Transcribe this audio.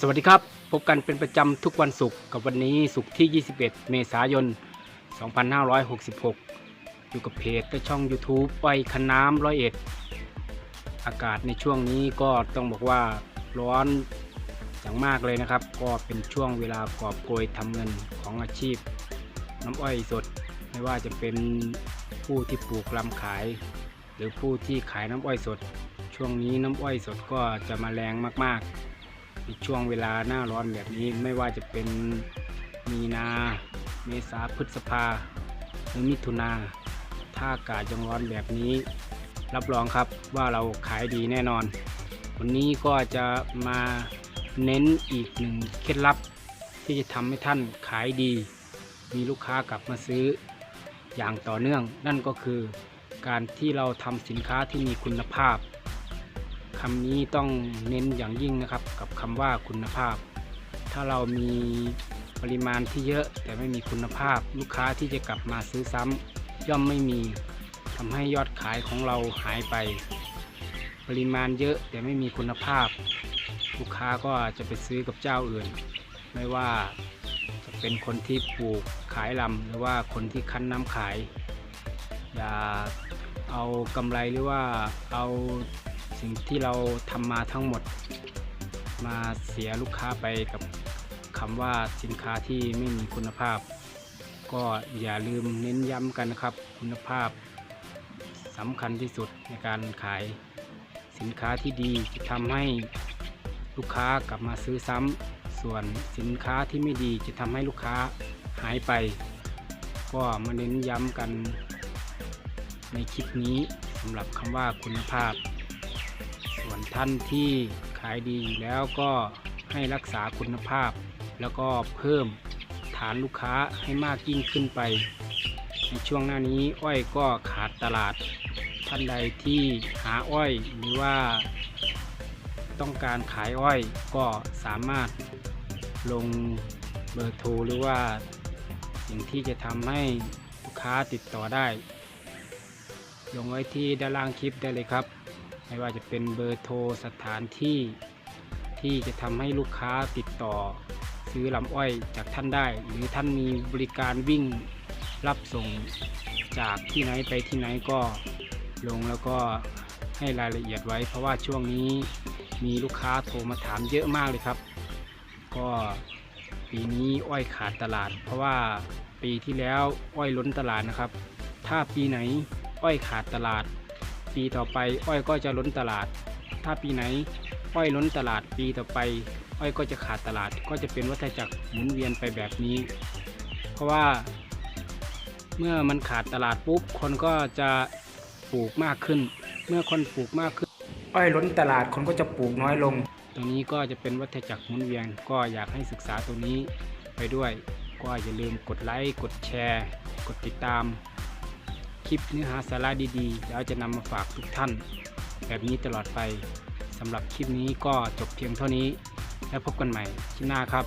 สวัสดีครับ พบกันเป็นประจำทุกวันศุกร์กับวันนี้ศุกร์ที่ 21 เมษายน 2566 อยู่กับเพจและช่อง YouTube ไปคันน้ำร้อยเอ็ด อากาศในช่วงนี้ก็ต้องบอกว่าร้อนอย่างมากเลยนะครับ ก็เป็นช่วงเวลากอบโกยทำเงินของอาชีพ น้ำอ้อยสด ไม่ว่าจะเป็นผู้ที่ปลูกลำขาย หรือผู้ที่ขายน้ำอ้อยสด ช่วงนี้น้ำอ้อยสดก็จะมาแรงมากๆ ช่วงเวลาหน้าร้อนแบบนี้ไม่ว่าจะเป็นมีนา เมษาพฤษภาหรือมิถุนาถ้าอากาศยังร้อนแบบนี้ รับรองครับว่าเราขายดีแน่นอน วันนี้ก็จะมาเน้นอีกหนึ่งเคล็ดลับ ที่จะทำให้ท่านขายดี มีลูกค้ากลับมาซื้ออย่างต่อเนื่อง นั่นก็คือการที่เราทำสินค้าที่มีคุณภาพ คำนี้ต้องเน้นอย่างยิ่งนะครับ กับคำว่าคุณภาพ ถ้าเรามีปริมาณที่เยอะแต่ไม่มีคุณภาพ ลูกค้าที่จะกลับมาซื้อซ้ำย่อมไม่มีทำให้ยอดขายของเราหายไป ปริมาณเยอะแต่ไม่มีคุณภาพ ลูกค้าก็จะไปซื้อกับเจ้าอื่น ไม่ว่าจะเป็นคนที่ปลูกขายลำหรือว่าคนที่คั้นน้ำขาย อย่าเอากำไรหรือว่าเอา สิ่งที่เราทำมาทั้งหมด มาเสียลูกค้าไปกับคำว่าสินค้าที่ไม่มีคุณภาพ ก็อย่าลืมเน้นย้ำกันนะครับ คุณภาพสำคัญที่สุดในการขายสินค้าที่ดีจะทำให้ลูกค้ากลับมาซื้อซ้ำส่วนสินค้าที่ไม่ดีจะทำให้ลูกค้าหายไป ก็มาเน้นย้ำกันในคลิปนี้สำหรับคำว่าคุณภาพ ส่วนท่านที่ขายดีอยู่แล้วก็ให้รักษาคุณภาพ แล้วก็เพิ่มฐานลูกค้าให้มากยิ่งขึ้นไป ในช่วงหน้านี้อ้อยก็ขาดตลาด ท่านใดที่หาอ้อยหรือว่า ต้องการขายอ้อยก็สามารถลงเบอร์โทรหรือว่าสิ่งที่จะทำให้ลูกค้าติดต่อได้ ลงไว้ที่ด้านล่างคลิปได้เลยครับ ไม่ว่าจะเป็นเบอร์โทรสถานที่ที่จะทำให้ลูกค้าติดต่อ ซื้อลำอ้อยจากท่านได้ หรือท่านมีบริการวิ่งรับส่งจากที่ไหนไปที่ไหนก็ลงแล้วก็ให้รายละเอียดไว้ เพราะว่าช่วงนี้มีลูกค้าโทรมาถามเยอะมากเลยครับ ก็ปีนี้อ้อยขาดตลาด เพราะว่าปีที่แล้วอ้อยล้นตลาดนะครับ ถ้าปีไหนอ้อยขาดตลาด ปีต่อไป อ้อยก็จะล้นตลาด ถ้าปีไหน อ้อยล้นตลาดปีต่อไป อ้อยก็จะขาดตลาด ก็จะเป็นวัฏจักรหมุนเวียนไปแบบนี้ เพราะว่า เมื่อมันขาดตลาดปุ๊บ คนก็จะปลูกมากขึ้น เมื่อคนปลูกมากขึ้น อ้อยล้นตลาดคนก็จะปลูกน้อยลง ตรงนี้ก็จะเป็นวัฏจักรหมุนเวียน ก็อยากให้ศึกษาตรงนี้ไปด้วย ก็อย่าลืมกดไลค์ กดแชร์ กดติดตาม คลิปเนื้อหาสาระดีๆ แล้วจะนำมาฝากทุกท่าน แบบนี้ตลอดไปสำหรับคลิปนี้ก็จบเพียงเท่านี้ แล้วพบกันใหม่คลิปหน้าครับ